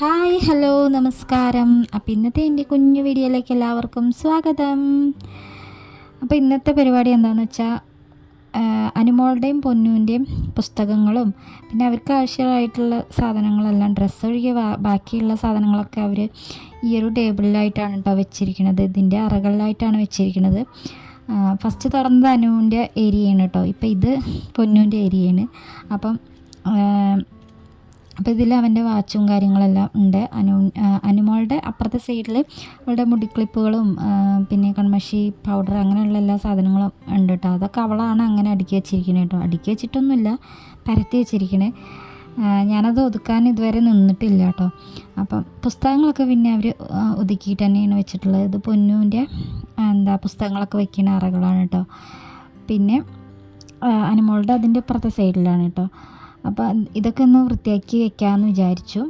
Hi hello നമസ്കാരം. അപ്പോൾ ഇന്നത്തെ എന്റെ കുഞ്ഞു വീഡിയോയിലേക്ക് എല്ലാവർക്കും സ്വാഗതം. അപ്പോൾ ഇന്നത്തെ പരിപാടി എന്താണെന്ന് വെച്ചാൽ അനുമോളുടെയും പൊന്നുവിന്റെയും പുസ്തകങ്ങളും പിന്നെ അവർക്ക് ആവശ്യമായിട്ടുള്ള സാധനങ്ങളെല്ലാം ഡ്രസ്സ് ഒഴികെ ബാക്കിയുള്ള സാധനങ്ങളൊക്കെ അവർ ഈ ഒരു ടേബിളിലായിട്ടാണ് കേട്ടോ വെച്ചിരിക്കുന്നത്. ഇതിന്റെ അറകളിലായിട്ടാണ് വെച്ചിരിക്കുന്നത്. ഫസ്റ്റ് തുറന്നത് അനുവിന്റെ ഏരിയയാണ് കേട്ടോ ഇപ്പോൾ ഇത് പൊന്നുവിന്റെ ഏരിയയാണ്. അപ്പം അപ്പോൾ ഇതിൽ അവന്റെ വാച്ചും കാര്യങ്ങളെല്ലാം ഉണ്ട്. അനു അനുമോളുടെ അപ്പുറത്തെ സൈഡിൽ അവളുടെ മുടിക്ലിപ്പുകളും പിന്നെ കൺമഷി പൗഡർ അങ്ങനെയുള്ള എല്ലാ സാധനങ്ങളും ഉണ്ട് കേട്ടോ. അതൊക്കെ അവളാണ് അങ്ങനെ അടുക്കി വെച്ചിരിക്കുന്നത് കേട്ടോ. അടുക്കി വെച്ചിട്ടൊന്നുമില്ല പരത്തി വെച്ചിരിക്കണേ. ഞാനത് ഒതുക്കാൻ ഇതുവരെ നിന്നിട്ടില്ല കേട്ടോ. അപ്പം പുസ്തകങ്ങളൊക്കെ പിന്നെ അവർ ഒതുക്കിയിട്ട് തന്നെയാണ് വെച്ചിട്ടുള്ളത്. ഇത് പൊന്നുവിന്റെ എന്താ പുസ്തകങ്ങളൊക്കെ വെക്കുന്ന അറകളാണ് കേട്ടോ. പിന്നെ അനുമോളുടെ അതിന്റെ അപ്പുറത്തെ സൈഡിലാണ് കേട്ടോ. അപ്പോൾ ഇതൊക്കെ ഒന്ന് വൃത്തിയാക്കി വെക്കാമെന്ന് വിചാരിച്ചു.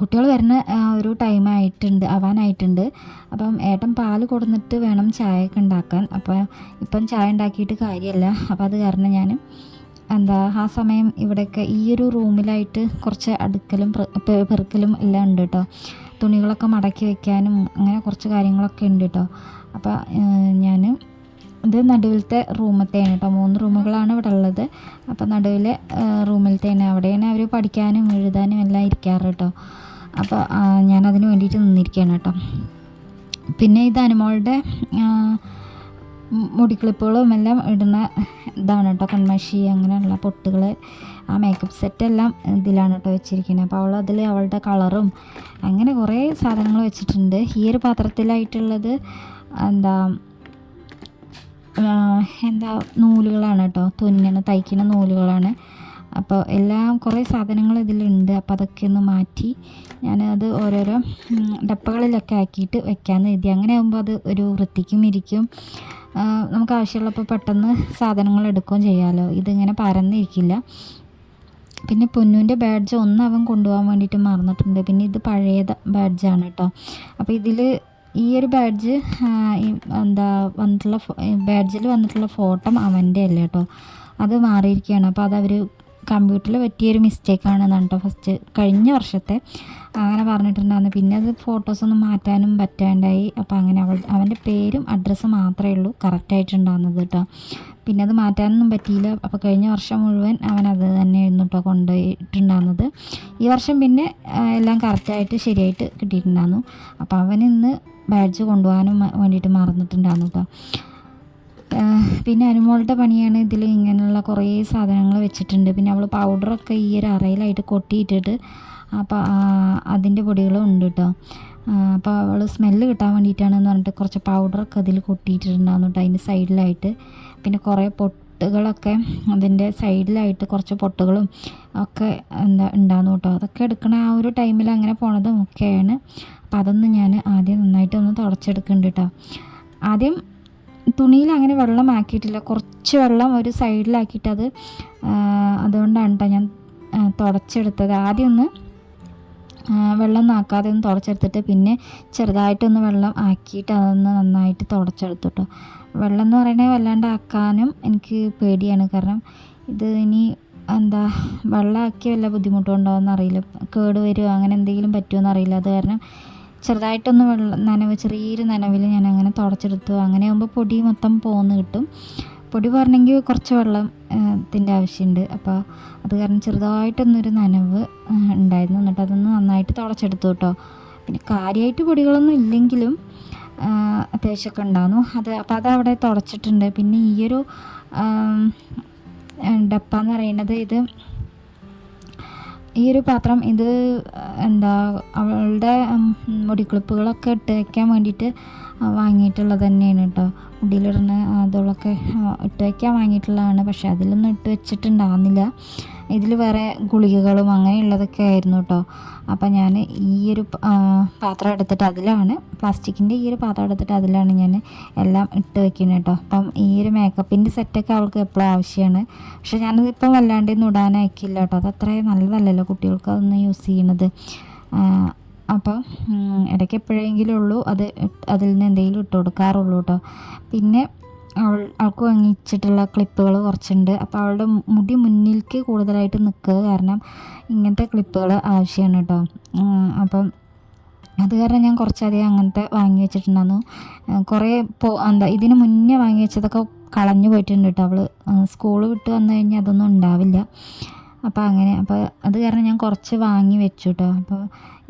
കുട്ടികൾ വരുന്ന ഒരു ടൈം ആയിട്ടുണ്ട് ആവാനായിട്ടുണ്ട്. അപ്പം ഏട്ടൻ പാൽ കൊടുന്നിട്ട് വേണം ചായയൊക്കെ ഉണ്ടാക്കാൻ. അപ്പോൾ ഇപ്പം ചായ ഉണ്ടാക്കിയിട്ട് കാര്യമല്ല അപ്പോൾ അത് കാരണം ഞാൻ എന്താ ആ സമയം ഇവിടെയൊക്കെ ഈ ഒരു റൂമിലായിട്ട് കുറച്ച് അടുക്കലും പെറുക്കലും എല്ലാം ഉണ്ട് കേട്ടോ തുണികളൊക്കെ മടക്കി വെക്കാനും അങ്ങനെ കുറച്ച് കാര്യങ്ങളൊക്കെ ഉണ്ട് കേട്ടോ അപ്പോൾ ഞാൻ ഇത് നടുവിലത്തെ റൂമത്തെയാണ് കേട്ടോ മൂന്ന് റൂമുകളാണ് ഇവിടെ ഉള്ളത്. അപ്പോൾ നടുവിലെ റൂമിലത്തേനെ അവിടെയാണ് അവർ പഠിക്കാനും എഴുതാനും എല്ലാം ഇരിക്കാറ് കേട്ടോ അപ്പോൾ ഞാനതിന് വേണ്ടിയിട്ട് നിന്നിരിക്കുകയാണ് കേട്ടോ പിന്നെ ഇത് അനുമോളുടെ മുടിക്ലിപ്പുകളും എല്ലാം ഇടുന്ന ഇതാണ് കേട്ടോ കൺമഷി അങ്ങനെയുള്ള പൊട്ടുകൾ ആ മേക്കപ്പ് സെറ്റ് എല്ലാം ഇതിലാണ് കേട്ടോ വെച്ചിരിക്കുന്നത് അപ്പോൾ അവൾ അതിൽ അവളുടെ കളറും അങ്ങനെ കുറേ സാധനങ്ങൾ വെച്ചിട്ടുണ്ട്. ഈ ഒരു പാത്രത്തിലായിട്ടുള്ളത് എന്താ എന്താ നൂലുകളാണ് കേട്ടോ. തുന്നണ തയ്ക്കുന്ന നൂലുകളാണ്. അപ്പോൾ എല്ലാം കുറേ സാധനങ്ങൾ ഇതിലുണ്ട്. അപ്പോൾ അതൊക്കെ ഒന്ന് മാറ്റി ഞാനത് ഓരോരോ ഡപ്പകളിലൊക്കെ ആക്കിയിട്ട് വെക്കാമെന്ന് കരുതി. അങ്ങനെ ആകുമ്പോൾ അത് ഒരു വൃത്തിക്കും ഇരിക്കും. നമുക്ക് ആവശ്യമുള്ളപ്പോൾ പെട്ടെന്ന് സാധനങ്ങൾ എടുക്കുകയും ചെയ്യാമല്ലോ ഇതിങ്ങനെ പരന്നിരിക്കില്ല. പിന്നെ പൊന്നുവിന്റെ ബാഡ്ജ് ഒന്ന് അവൻ കൊണ്ടുപോകാൻ വേണ്ടിയിട്ട് മറന്നിട്ടുണ്ട്. പിന്നെ ഇത് പഴയ ബാഡ്ജാണ് കേട്ടോ. അപ്പോൾ ഇതിൽ ഈ ഒരു ബാഡ്ജ് എന്താ വന്നിട്ടുള്ള ബാഡ്ജിൽ വന്നിട്ടുള്ള ഫോട്ടോ അവന്റെ അല്ല കേട്ടോ അത് മാറിയിരിക്കുകയാണ് അപ്പോൾ അതവർ കമ്പ്യൂട്ടറിൽ പറ്റിയൊരു മിസ്റ്റേക്കാണെന്നാണ് കേട്ടോ ഫസ്റ്റ് കഴിഞ്ഞ വർഷത്തെ. അങ്ങനെ പറഞ്ഞിട്ടുണ്ടായിരുന്നു. പിന്നെ അത് ഫോട്ടോസൊന്നും മാറ്റാനും പറ്റാണ്ടായി. അപ്പോൾ അങ്ങനെ അവൾ അവന്റെ പേരും അഡ്രസ്സും മാത്രമേ ഉള്ളൂ. കറക്റ്റായിട്ടുണ്ടാകുന്നത് കേട്ടോ പിന്നെ അത് മാറ്റാനൊന്നും പറ്റിയില്ല. അപ്പോൾ കഴിഞ്ഞ വർഷം മുഴുവൻ അവൻ അത് തന്നെയായിരുന്നു കേട്ടോ കൊണ്ടുപോയിട്ടുണ്ടായിരുന്നത്. ഈ വർഷം പിന്നെ എല്ലാം കറക്റ്റായിട്ട് ശരിയായിട്ട് കിട്ടിയിട്ടുണ്ടായിരുന്നു. അപ്പോൾ അവൻ ഇന്ന് ബാഡ്ജ് കൊണ്ടുപോകാനും വേണ്ടിയിട്ട് മറന്നിട്ടുണ്ടായിരുന്നു കേട്ടോ പിന്നെ അനുമോളുടെ പണിയാണ് ഇതിൽ ഇങ്ങനെയുള്ള കുറേ സാധനങ്ങൾ വെച്ചിട്ടുണ്ട്. പിന്നെ അവൾ പൗഡറൊക്കെ ഈ ഒരു അറയിലായിട്ട് കൊട്ടിയിട്ടിട്ട് അപ്പോൾ അതിന്റെ പൊടികളും ഉണ്ട് കേട്ടോ അപ്പോൾ അവൾ സ്മെല്ല് കിട്ടാൻ വേണ്ടിയിട്ടാണെന്ന് പറഞ്ഞിട്ട് കുറച്ച് പൗഡറൊക്കെ അതിൽ കൊട്ടിയിട്ടുണ്ടായിരുന്നു കേട്ടോ അതിന്റെ സൈഡിലായിട്ട് പിന്നെ കുറേ പൊട്ടുകളൊക്കെ അതിന്റെ സൈഡിലായിട്ട് കുറച്ച് പൊട്ടുകളും ഒക്കെ എന്താ ഉണ്ടാകുന്നു കേട്ടോ അതൊക്കെ എടുക്കണ ആ ഒരു ടൈമിൽ അങ്ങനെ പോണതും ഒക്കെയാണ്. അപ്പോൾ അതൊന്ന് ഞാൻ ആദ്യം നന്നായിട്ട് നന്നായിട്ടൊന്ന് തുടച്ചെടുക്കുന്നുണ്ട് കേട്ടോ ആദ്യം തുണിയിൽ അങ്ങനെ വെള്ളം ആക്കിയിട്ടില്ല. കുറച്ച് വെള്ളം ഒരു സൈഡിലാക്കിയിട്ട് അത് അതുകൊണ്ടാണ് കേട്ടോ ഞാൻ തുടച്ചെടുത്തത്. ആദ്യം ഒന്ന് വെള്ളം നാക്കാതെ ഒന്ന് തുടച്ചെടുത്തിട്ട് പിന്നെ ചെറുതായിട്ടൊന്ന് വെള്ളം ആക്കിയിട്ട് അതൊന്ന് നന്നായിട്ട് തുടച്ചെടുത്തു കേട്ടോ വെള്ളം എന്ന് പറയുന്നത് വല്ലാണ്ട് ആക്കാനും എനിക്ക് പേടിയാണ്. കാരണം ഇത് ഇനി എന്താ വെള്ളമാക്കി വല്ല ബുദ്ധിമുട്ടുണ്ടോയെന്ന് അറിയില്ല. കേട് വരുമോ അങ്ങനെ എന്തെങ്കിലും പറ്റുമോ എന്നറിയില്ല അത് കാരണം ചെറുതായിട്ടൊന്ന് വെള്ളം നനവ് ചെറിയൊരു നനവിൽ ഞാൻ അങ്ങനെ തുടച്ചെടുത്തു. അങ്ങനെ ആകുമ്പോൾ പൊടി മൊത്തം പോന്ന് കിട്ടും. പൊടി പറഞ്ഞെങ്കിൽ കുറച്ച് വെള്ളം ത്തിന്റെ ആവശ്യമുണ്ട്. അപ്പോൾ അത് കാരണം ചെറുതായിട്ടൊന്നൊരു നനവ് ഉണ്ടായിരുന്നു. എന്നിട്ട് അതൊന്ന് നന്നായിട്ട് തുളച്ചെടുത്തു കേട്ടോ. പിന്നെ കാര്യമായിട്ട് പൊടികളൊന്നും ഇല്ലെങ്കിലും അത്യാവശ്യമൊക്കെ ഉണ്ടായിരുന്നു അത് അപ്പോൾ അത് അവിടെ തുടച്ചിട്ടുണ്ട് പിന്നെ ഈയൊരു ഡപ്പ എന്ന് പറയുന്നത് ഇത് ഈ ഒരു പാത്രം ഇത് എന്താ അവളുടെ മുടിക്കുളിപ്പുകളൊക്കെ ഇട്ട് വയ്ക്കാൻ വേണ്ടിയിട്ട് വാങ്ങിയിട്ടുള്ളത് തന്നെയാണ് കേട്ടോ മുടിയിലിടുന്ന അതുകളൊക്കെ ഇട്ട് വയ്ക്കാൻ വാങ്ങിയിട്ടുള്ളതാണ്. പക്ഷേ അതിലൊന്നും ഇട്ട് വെച്ചിട്ടുണ്ടാകുന്നില്ല ഇതിൽ വേറെ ഗുളികകളും അങ്ങനെയുള്ളതൊക്കെ ആയിരുന്നു കേട്ടോ അപ്പം ഞാൻ ഈ ഒരു പാത്രം എടുത്തിട്ട് അതിലാണ് പ്ലാസ്റ്റിക്കിന്റെ ഈ ഒരു പാത്രം എടുത്തിട്ട് അതിലാണ് ഞാൻ എല്ലാം ഇട്ട് വെക്കുന്നത് കേട്ടോ അപ്പം ഈ ഒരു മേക്കപ്പിന്റെ സെറ്റൊക്കെ അവൾക്ക് എപ്പോഴും ആവശ്യമാണ് പക്ഷെ ഞാനതിപ്പം വല്ലാണ്ടൊന്നും ഇടാനയക്കില്ല കേട്ടോ അത് അത്ര നല്ലതല്ലല്ലോ കുട്ടികൾക്ക് അതൊന്ന് യൂസ് ചെയ്യണത്. അപ്പോൾ അപ്പം ഇടയ്ക്ക് എപ്പോഴെങ്കിലും ഉള്ളൂ അത് അതിൽ നിന്ന് എന്തെങ്കിലും ഇട്ട് കൊടുക്കാറുള്ളൂ കേട്ടോ പിന്നെ അവൾ അവൾക്ക് വാങ്ങിച്ചിട്ടുള്ള ക്ലിപ്പുകൾ കുറച്ചുണ്ട്. അപ്പോൾ അവളുടെ മുടി മുന്നിലേക്ക് കൂടുതലായിട്ട് നിൽക്കുക കാരണം ഇങ്ങനത്തെ ക്ലിപ്പുകൾ ആവശ്യമാണ് കേട്ടോ. അപ്പം അത് കാരണം ഞാൻ കുറച്ചധികം അങ്ങനത്തെ വാങ്ങി വെച്ചിട്ടുണ്ടായിരുന്നു. കുറേ പോ എന്താ ഇതിന് മുന്നേ വാങ്ങി വെച്ചതൊക്കെ കളഞ്ഞു പോയിട്ടുണ്ട് കേട്ടോ അവൾ സ്കൂൾ വിട്ട് വന്നു കഴിഞ്ഞാൽ അതൊന്നും ഉണ്ടാവില്ല. അപ്പോൾ അങ്ങനെ അപ്പോൾ അത് കാരണം ഞാൻ കുറച്ച് വാങ്ങി വെച്ചു കേട്ടോ. അപ്പോൾ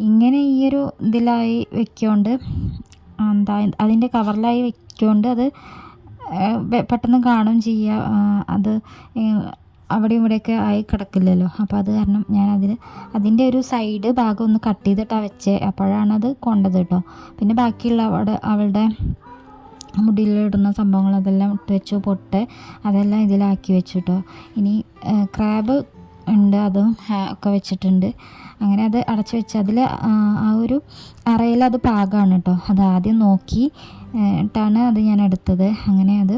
ഇങ്ങനെ ഈ ഒരു ഇതിലായി വെക്കൊണ്ട് എന്താ അതിന്റെ കവറിലായി വെക്കൊണ്ട് അത് പെട്ടെന്ന് കാണുകയും ചെയ്യുക അത് അവിടെയും ഇവിടെയൊക്കെ ആയി കിടക്കില്ലല്ലോ. അപ്പോൾ അത് കാരണം ഞാൻ അതിൽ അതിന്റെ ഒരു സൈഡ് ഭാഗം ഒന്ന് കട്ട് ചെയ്തിട്ടാണ് വെച്ചേ. അപ്പോഴാണ് അത് കൊണ്ടത് കേട്ടോ. പിന്നെ ബാക്കിയുള്ള അവിടെ അവളുടെ മുടിയിലിടുന്ന സംഭവങ്ങൾ അതെല്ലാം ഇട്ട് വെച്ചു പൊട്ട് അതെല്ലാം ഇതിലാക്കി വെച്ചു കേട്ടോ. ഇനി ക്രാബ് ഉണ്ട് അതും ഒക്കെ വെച്ചിട്ടുണ്ട്. അങ്ങനെ അത് അടച്ചു വെച്ച് അതിൽ ആ ഒരു അറയിൽ അത് പാകമാണ് കേട്ടോ അത് ആദ്യം നോക്കി ട്ടാണ് അത് ഞാൻ എടുത്തത്. അങ്ങനെ അത്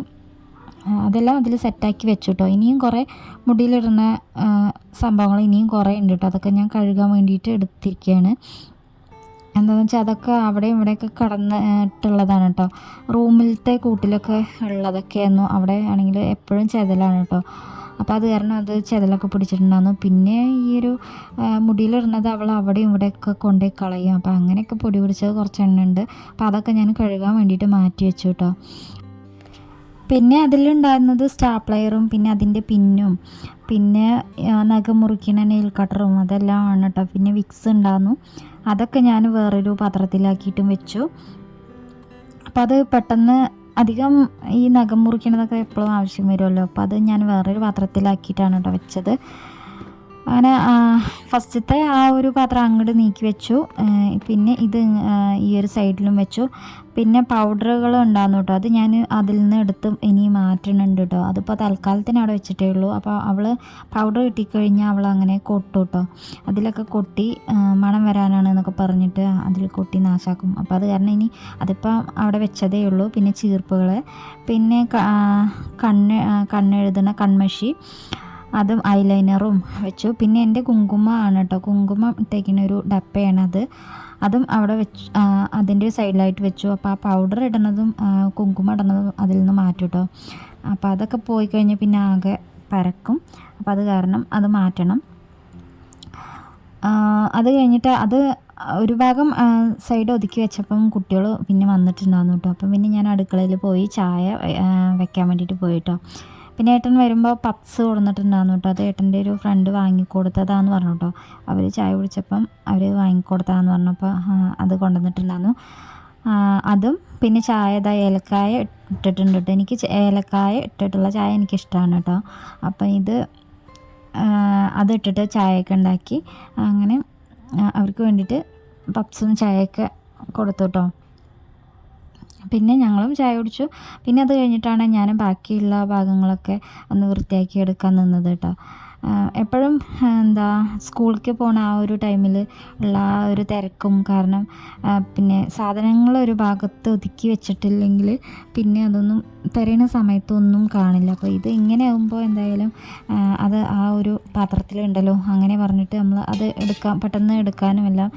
അതെല്ലാം അതിൽ സെറ്റാക്കി വെച്ചു കേട്ടോ ഇനിയും കുറേ മുടിയിലിടുന്ന സംഭവങ്ങൾ ഇനിയും കുറേ ഉണ്ട് കേട്ടോ അതൊക്കെ ഞാൻ കഴുകാൻ വേണ്ടിയിട്ട് എടുത്തിരിക്കുകയാണ് എന്താണെന്ന് വെച്ചാൽ അതൊക്കെ അവിടെയും ഇവിടെയൊക്കെ കടന്നിട്ടുള്ളതാണ് കേട്ടോ റൂമിലത്തെ കൂട്ടിലൊക്കെ ഉള്ളതൊക്കെയായിരുന്നു അവിടെ ആണെങ്കിൽ എപ്പോഴും ചെതലാണ് കേട്ടോ അപ്പോൾ അത് കാരണം അത് ചെതലൊക്കെ പിടിച്ചിട്ടുണ്ടായിരുന്നു. പിന്നെ ഈ ഒരു മുടിയിലിടുന്നത് അവൾ അവിടെയും ഇവിടെയൊക്കെ കൊണ്ടുപോയി കളയും. അപ്പോൾ അങ്ങനെയൊക്കെ പൊടി പിടിച്ചത് കുറച്ച് ഉണ്ട് അപ്പോൾ അതൊക്കെ ഞാൻ കഴുകാൻ വേണ്ടിയിട്ട് മാറ്റി വെച്ചു കേട്ടോ. പിന്നെ അതിലുണ്ടായിരുന്നത് സ്റ്റാപ്ലയറും പിന്നെ അതിന്റെ പിന്നും പിന്നെ നഖം മുറിക്കണ നെയിൽ കട്ടറും അതെല്ലാം ആണ് കേട്ടോ. പിന്നെ വിക്സ് ഉണ്ടായിരുന്നു. അതൊക്കെ ഞാൻ വേറൊരു പാത്രത്തിലാക്കിയിട്ടും വെച്ചു. അപ്പോൾ അത് പെട്ടെന്ന് അധികം ഈ നഖം മുറിക്കണതൊക്കെ എപ്പോഴും ആവശ്യം വരുമല്ലോ. അപ്പോൾ അത് ഞാൻ വേറൊരു പാത്രത്തിലാക്കിയിട്ടാണ് കേട്ടോ വെച്ചത്. അങ്ങനെ ഫസ്റ്റത്തെ ആ ഒരു പാത്രം അങ്ങോട്ട് നീക്കി വെച്ചു. പിന്നെ ഇത് ഈ ഒരു സൈഡിലും വെച്ചു. പിന്നെ പൗഡറുകൾ ഉണ്ടാകുന്നു കേട്ടോ. അത് ഞാൻ അതിൽ നിന്ന് എടുത്ത് ഇനി മാറ്റണുണ്ട് കേട്ടോ. അതിപ്പോൾ തൽക്കാലത്തിന് അവിടെ വെച്ചിട്ടേ ഉള്ളൂ. അപ്പോൾ അവൾ പൗഡർ കിട്ടിക്കഴിഞ്ഞാൽ അവൾ അങ്ങനെ കൊട്ടു കേട്ടോ. അതിലൊക്കെ കൊട്ടി മണം വരാനാണ് എന്നൊക്കെ പറഞ്ഞിട്ട് അതിൽ കൊട്ടി നാശാക്കും. അപ്പോൾ അത് കാരണം ഇനി അതിപ്പോൾ അവിടെ വെച്ചതേ ഉള്ളൂ. പിന്നെ ചീർപ്പുകൾ പിന്നെ കണ്ണ് കണ്ണെഴുതുന്ന കൺമഷി. അതും ഐലൈനറും വെച്ചു. പിന്നെ എന്റെ കുങ്കുമ ആണ് കേട്ടോ കുങ്കുമം ഇട്ടേക്കുന്ന ഒരു ഡപ്പയാണ് അത്. അവിടെ വെച്ച് അതിന്റെ സൈഡിലായിട്ട് വെച്ചു. അപ്പോൾ ആ പൗഡർ ഇടുന്നതും കുങ്കുമ ഇടുന്നതും അതിൽ നിന്ന് മാറ്റും കേട്ടോ അപ്പോൾ അതൊക്കെ പോയി കഴിഞ്ഞാൽ പിന്നെ ആകെ പരക്കും. അപ്പോൾ അത് കാരണം അത് മാറ്റണം. അത് കഴിഞ്ഞിട്ട് അത് ഒരു ഭാഗം സൈഡ് ഒതുക്കി വെച്ചപ്പം കുട്ടികൾ പിന്നെ വന്നിട്ടുണ്ടായിരുന്നു കേട്ടോ. അപ്പം പിന്നെ ഞാൻ അടുക്കളയിൽ പോയി ചായ വെക്കാൻ വേണ്ടിയിട്ട് പോയി കേട്ടോ. പിന്നെ ഏട്ടൻ വരുമ്പോൾ പപ്സ് കൊടുത്തിട്ടുണ്ടായിരുന്നു കേട്ടോ. അത് ഏട്ടന്റെ ഒരു ഫ്രണ്ട് വാങ്ങിക്കൊടുത്തതാന്ന് പറഞ്ഞു കേട്ടോ. അവർ ചായ കുടിച്ചപ്പം അവർ വാങ്ങിക്കൊടുത്തതാന്ന് പറഞ്ഞപ്പോൾ അത് കൊണ്ടുവന്നിട്ടുണ്ടായിരുന്നു. അതും പിന്നെ ചായ ഏലക്കായ ഇട്ടിട്ടുണ്ട് കേട്ടോ. എനിക്ക് ഏലക്കായ ഇട്ടിട്ടുള്ള ചായ എനിക്കിഷ്ടമാണ് കേട്ടോ. അപ്പം ഇത് അതിട്ടിട്ട് ചായയൊക്കെ ഉണ്ടാക്കി. അങ്ങനെ അവർക്ക് വേണ്ടിയിട്ട് പപ്സും ചായയൊക്കെ കൊടുത്തു കേട്ടോ. പിന്നെ ഞങ്ങളും ചായ കുടിച്ചു. പിന്നെ അത് കഴിഞ്ഞിട്ടാണ് ഞാൻ ബാക്കിയുള്ള ഭാഗങ്ങളൊക്കെ ഒന്ന് വൃത്തിയാക്കി എടുക്കാൻ നിന്നത് കേട്ടോ. എപ്പോഴും എന്താ സ്കൂളിലേക്ക് പോണ ആ ഒരു ടൈമിൽ ഉള്ള ആ ഒരു തിരക്കും കാരണം പിന്നെ സാധനങ്ങൾ ഒരു ഭാഗത്ത് ഒതുക്കി വെച്ചിട്ടില്ലെങ്കിൽ പിന്നെ അതൊന്നും തിരയുന്ന സമയത്തൊന്നും കാണില്ല. അപ്പോൾ ഇത് ഇങ്ങനെ ആകുമ്പോൾ എന്തായാലും അത് ആ ഒരു പാത്രത്തിലുണ്ടല്ലോ അങ്ങനെ പറഞ്ഞിട്ട് നമ്മൾ അത് എടുക്കാൻ പെട്ടെന്ന് എടുക്കാനും എല്ലാം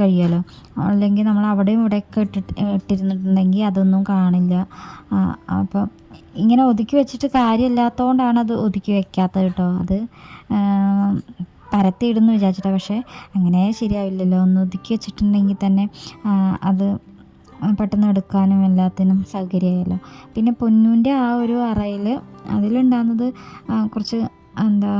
കഴിയുമല്ലോ അല്ലെങ്കിൽ നമ്മൾ അവിടെയും ഇവിടെയൊക്കെ ഇട്ടിട്ട് ഇട്ടിരുന്നിട്ടുണ്ടെങ്കിൽ അതൊന്നും കാണില്ല. അപ്പോൾ ഇങ്ങനെ ഒതുക്കി വെച്ചിട്ട് കാര്യമില്ലാത്തതുകൊണ്ടാണ് അത് ഒതുക്കി വെക്കാത്തത് കേട്ടോ. അത് പരത്തിയിടുന്നു വിചാരിച്ചിട്ടാണ് പക്ഷേ അങ്ങനെ ശരിയാവില്ലല്ലോ. ഒന്ന് ഒതുക്കി വെച്ചിട്ടുണ്ടെങ്കിൽ തന്നെ അത് പെട്ടെന്ന് എടുക്കാനും എല്ലാത്തിനും സൗകര്യമായല്ലോ. പിന്നെ പൊന്നൂന്റെ ആ ഒരു അറയിൽ അതിലുണ്ടാകുന്നത് കുറച്ച് എന്താ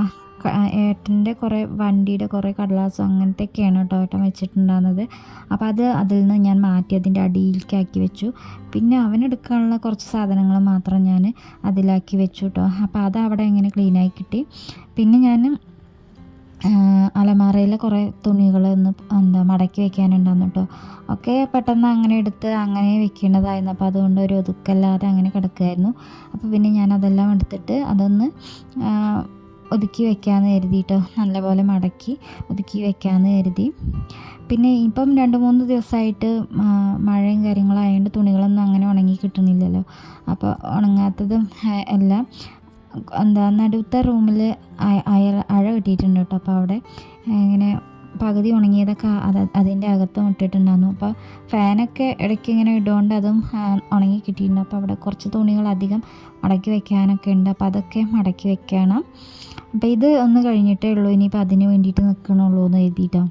ഏട്ടന്റെ കുറേ വണ്ടിയുടെ കുറേ കടലാസും അങ്ങനത്തെയൊക്കെയാണ് കേട്ടോ ഏട്ടൻ വെച്ചിട്ടുണ്ടാകുന്നത് അപ്പോൾ അത് അതിൽ നിന്ന് ഞാൻ മാറ്റി അതിന്റെ അടിയിലേക്കാക്കി വെച്ചു. പിന്നെ അവനെടുക്കാനുള്ള കുറച്ച് സാധനങ്ങൾ മാത്രം ഞാൻ അതിലാക്കി വെച്ചു കേട്ടോ. അപ്പോൾ അത് അവിടെ ഇങ്ങനെ ക്ലീനായി കിട്ടി. പിന്നെ ഞാൻ അലമാറയിലെ കുറേ തുണികൾ ഒന്ന് എന്താ മടക്കി വെക്കാനുണ്ടായിരുന്നു കേട്ടോ. ഒക്കെ പെട്ടെന്ന് അങ്ങനെ എടുത്ത് അങ്ങനെ വെക്കേണ്ടതായിരുന്നു. അപ്പോൾ അതുകൊണ്ട് ഒരു ഒതുക്കല്ലാതെ അങ്ങനെ കിടക്കുമായിരുന്നു അപ്പോൾ പിന്നെ ഞാൻ അതെല്ലാം എടുത്തിട്ട് അതൊന്ന് ഒതുക്കി വെക്കാമെന്ന് കരുതിയിട്ടോ. നല്ലപോലെ മടക്കി ഒതുക്കി വെക്കാമെന്ന് കരുതി. പിന്നെ ഇപ്പം രണ്ട് മൂന്ന് ദിവസമായിട്ട് മഴയും കാര്യങ്ങളായതുകൊണ്ട് തുണികളൊന്നും അങ്ങനെ ഉണങ്ങി കിട്ടുന്നില്ലല്ലോ. അപ്പോൾ ഉണങ്ങാത്തതും എല്ലാം എന്താ നടുത്ത റൂമിൽ അയ അഴ കെട്ടിയിട്ടുണ്ട് കേട്ടോ. അപ്പോൾ അവിടെ ഇങ്ങനെ പകുതി ഉണങ്ങിയതൊക്കെ അത് അതിന്റെ അകത്തും ഇട്ടിട്ടുണ്ടായിരുന്നു. അപ്പോൾ ഫാനൊക്കെ ഇടയ്ക്ക് ഇങ്ങനെ ഇടുകൊണ്ട് അതും ഉണങ്ങി കിട്ടിയിട്ടുണ്ട്. അപ്പോൾ അവിടെ കുറച്ച് തുണികൾ അധികം മടക്കി വെക്കാനൊക്കെ ഉണ്ട്. അപ്പോൾ അതൊക്കെ മടക്കി വെക്കണം. അപ്പോൾ ഇത് ഒന്ന് കഴിഞ്ഞിട്ടേ ഉള്ളൂ. ഇനിയിപ്പോൾ അതിന് വേണ്ടിയിട്ട് നിൽക്കണുള്ളൂ എന്ന് എഴുതിയിട്ടോ.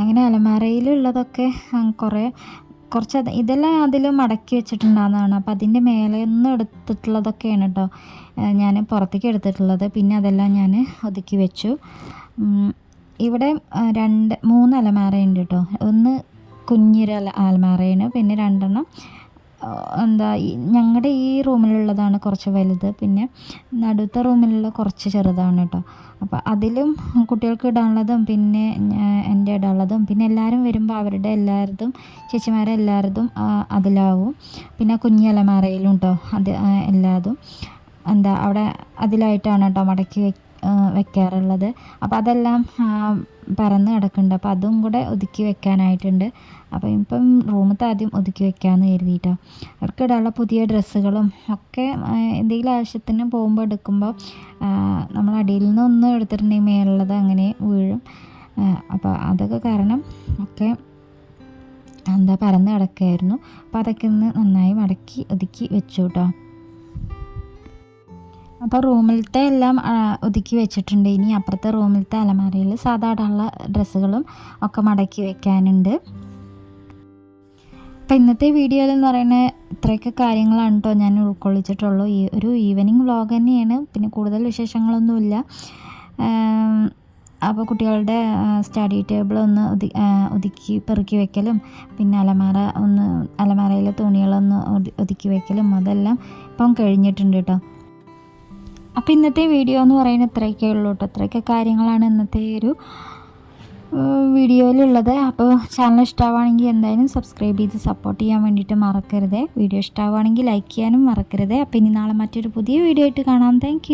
അങ്ങനെ അലമാരയിലുള്ളതൊക്കെ കുറേ കുറച്ച് ഇതെല്ലാം അതിൽ മടക്കി വെച്ചിട്ടുണ്ടാകുന്നതാണ് അപ്പോൾ അതിന്റെ മേലെ നിന്ന് എടുത്തിട്ടുള്ളതൊക്കെയാണ് കേട്ടോ ഞാൻ പുറത്തേക്ക് എടുത്തിട്ടുള്ളത്. പിന്നെ അതെല്ലാം ഞാൻ ഒതുക്കി വെച്ചു. ഇവിടെ രണ്ട് മൂന്ന് അലമാരയുണ്ട് കേട്ടോ ഒന്ന് കുഞ്ഞൊരു അല അലമാരയാണ്. പിന്നെ രണ്ടെണ്ണം എന്താ ഞങ്ങളുടെ ഈ റൂമിലുള്ളതാണ് കുറച്ച് വലുത്. പിന്നെ നടുത്ത റൂമിലുള്ള കുറച്ച് ചെറുതാണ് കേട്ടോ. അപ്പോൾ അതിലും കുട്ടികൾക്ക് ഇടാനുള്ളതും പിന്നെ എന്റെ ഇടാനുള്ളതും പിന്നെ എല്ലാവരും വരുമ്പോൾ അവരുടെ എല്ലാവരതും ചേച്ചിമാരെ എല്ലാവരതും അതിലാവും. പിന്നെ കുഞ്ഞി അലമാരയിലും കേട്ടോ അത് എല്ലാതും. എന്താ അവിടെ അതിലായിട്ടാണ് കേട്ടോ മടക്കി വെക്കാറുള്ളത്. അപ്പോൾ അതെല്ലാം പരന്ന് കിടക്കുന്നുണ്ട്. അപ്പോൾ അതും കൂടെ ഒതുക്കി വെക്കാനായിട്ടുണ്ട്. അപ്പോൾ ഇപ്പം റൂമത്തെ ആദ്യം ഒതുക്കി വെക്കാമെന്ന് കരുതിയിട്ടോ. അവർക്ക് പുതിയ ഡ്രസ്സുകളും ഒക്കെ എന്തെങ്കിലും ആവശ്യത്തിന് പോകുമ്പോൾ എടുക്കുമ്പോൾ നമ്മൾ അടിയിൽ നിന്നൊന്നും എടുത്തിട്ടുണ്ടെങ്കിൽ മേലുള്ളത് അങ്ങനെ വീഴും. അപ്പോൾ അതൊക്കെ കാരണം ഒക്കെ എന്താ പരന്ന് കിടക്കുകയായിരുന്നു അപ്പോൾ അതൊക്കെ ഒന്ന് നന്നായി മടക്കി ഒതുക്കി വെച്ചു കേട്ടോ അപ്പോൾ റൂമിലത്തെ എല്ലാം ഒതുക്കി വെച്ചിട്ടുണ്ട്. ഇനി അപ്പുറത്തെ റൂമിലത്തെ അലമാരയിൽ സാധാരണ ഡ്രസ്സുകളും ഒക്കെ മടക്കി വെക്കാനുണ്ട്. അപ്പോൾ ഇന്നത്തെ വീഡിയോയിൽ എന്ന് പറയുന്നത് ഇത്രയൊക്കെ കാര്യങ്ങളാണ് കേട്ടോ ഞാൻ ഉൾക്കൊള്ളിച്ചിട്ടുള്ളൂ. ഈ ഒരു ഈവനിങ് വ്ളോഗ് തന്നെയാണ്. പിന്നെ കൂടുതൽ വിശേഷങ്ങളൊന്നുമില്ല. അപ്പോൾ കുട്ടികളുടെ സ്റ്റഡി ടേബിൾ ഒന്ന് ഒതി ഒതുക്കി പെറുക്കി വെക്കലും പിന്നെ അലമാര ഒന്ന് അലമാരയിലെ തുണികളൊന്ന് ഒതുക്കി വെക്കലും അതെല്ലാം ഇപ്പം കഴിഞ്ഞിട്ടുണ്ട് കേട്ടോ. അപ്പോൾ ഇന്നത്തെ വീഡിയോ എന്ന് പറയുന്നത് ഇത്രയൊക്കെ ഉള്ളൂ കേട്ടോ ഇത്രയൊക്കെ കാര്യങ്ങളാണ് ഇന്നത്തെ ഒരു വീഡിയോയിലുള്ളത് അപ്പോൾ ചാനൽ ഇഷ്ടമാവുകയാണെങ്കിൽ എന്തായാലും സബ്സ്ക്രൈബ് ചെയ്ത് സപ്പോർട്ട് ചെയ്യാൻ വേണ്ടിയിട്ട് മറക്കരുത്. വീഡിയോ ഇഷ്ടമാവുകയാണെങ്കിൽ ലൈക്ക് ചെയ്യാനും മറക്കരുത്. അപ്പോൾ ഇനി നാളെ മറ്റൊരു പുതിയ വീഡിയോ ആയിട്ട് കാണാം. താങ്ക്